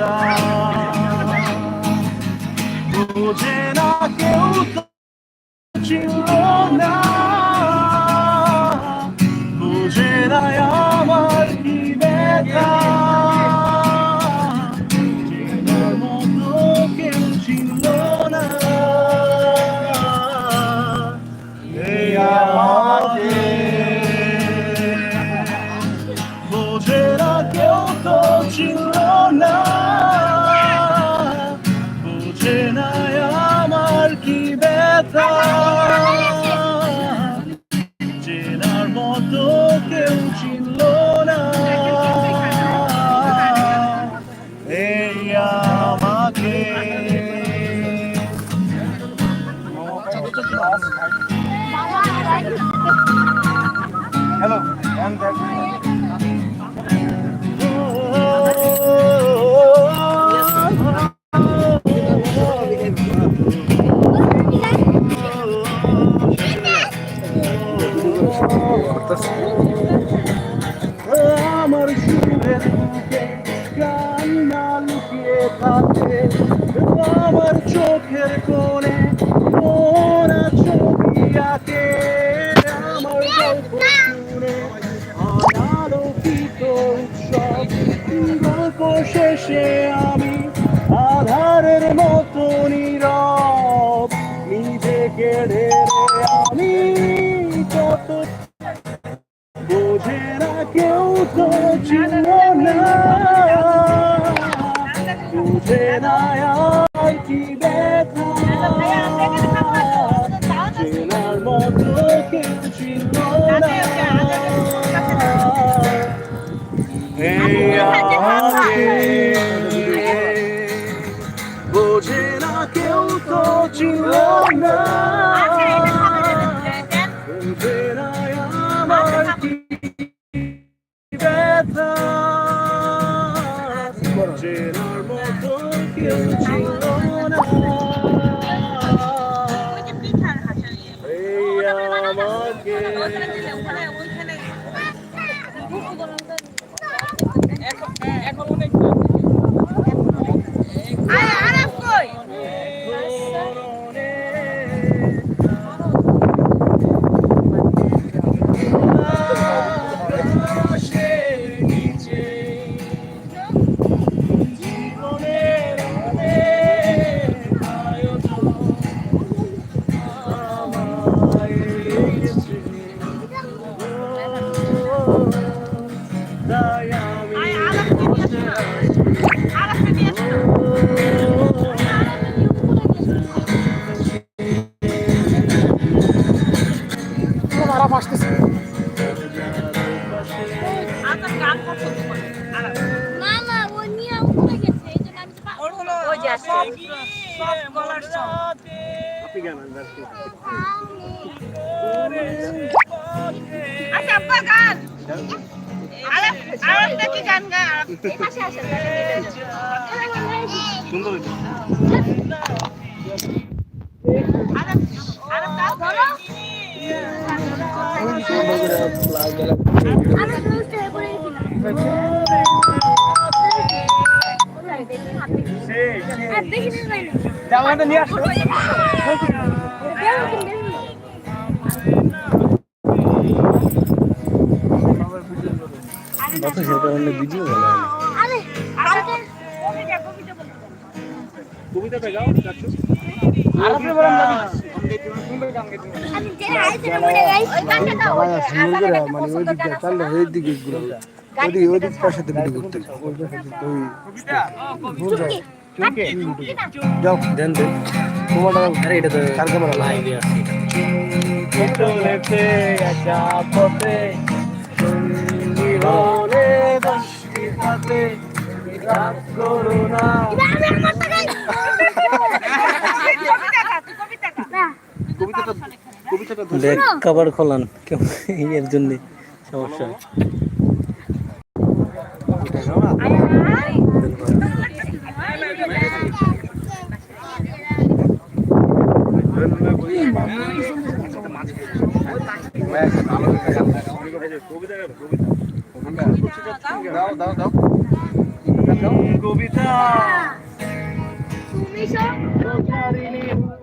বেতা বোঝে না আমার সুরের চোখের কোণে মোরা ছবি আঁকে আমার গল্প শুনে অনালোকিত উৎসব, গল্প শেষে আমি আধারের মতো নীরব। নিজেকে ঢেলে আমি কত বোঝে না কেউ তো ছিল না বুঝে না আর কি ব্যথা চেনার মতো কেউ ছিল না এই আমাকে বোঝে আমাকে তাই গান আনবেন আচ্ছা, আব্বা গান। আরেক- জামাটা নিয়ে আসো কবিতা, কবিতা বলো। কবিতাটা গাও যাচ্ছ আর আপনি বলেন না মনে ওই দিকটা চাললে ওই না আমি আমারটা গাই কবিতা গা, তুই কবিতা গা। না কবিতাটা দেখ কভার খোলান কেউ এর জন্য সমস্যা। দাও দাও দাও কবিতা তুমি সব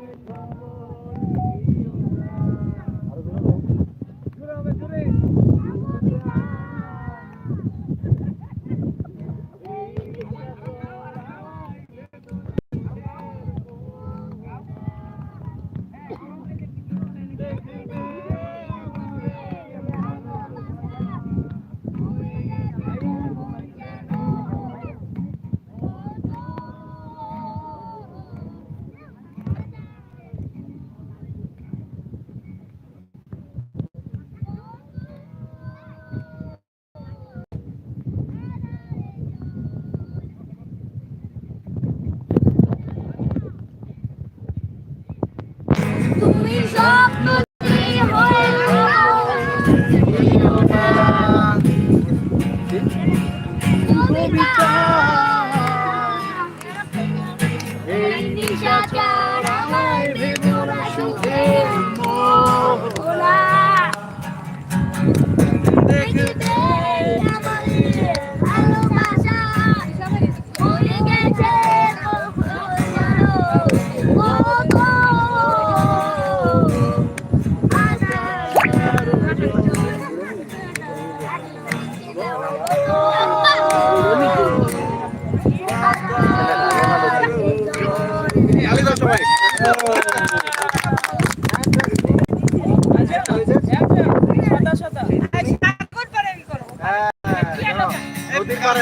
নদীর পারে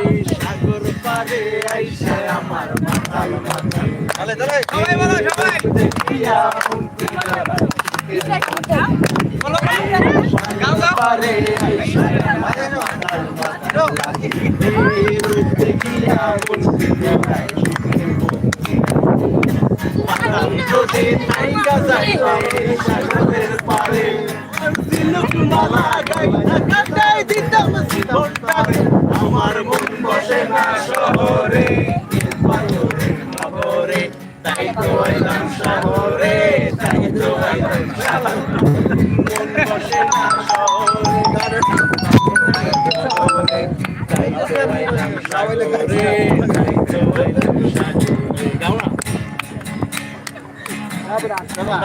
এই সাগর পারে আইসা আমার মাতাল মাতাল তাহলে তাহলে সবাই বলো সবাই দিতাম শহরে পাথরে খবরে তাই তো আইলাম শহরে তাই তো আইলাম শহরে মন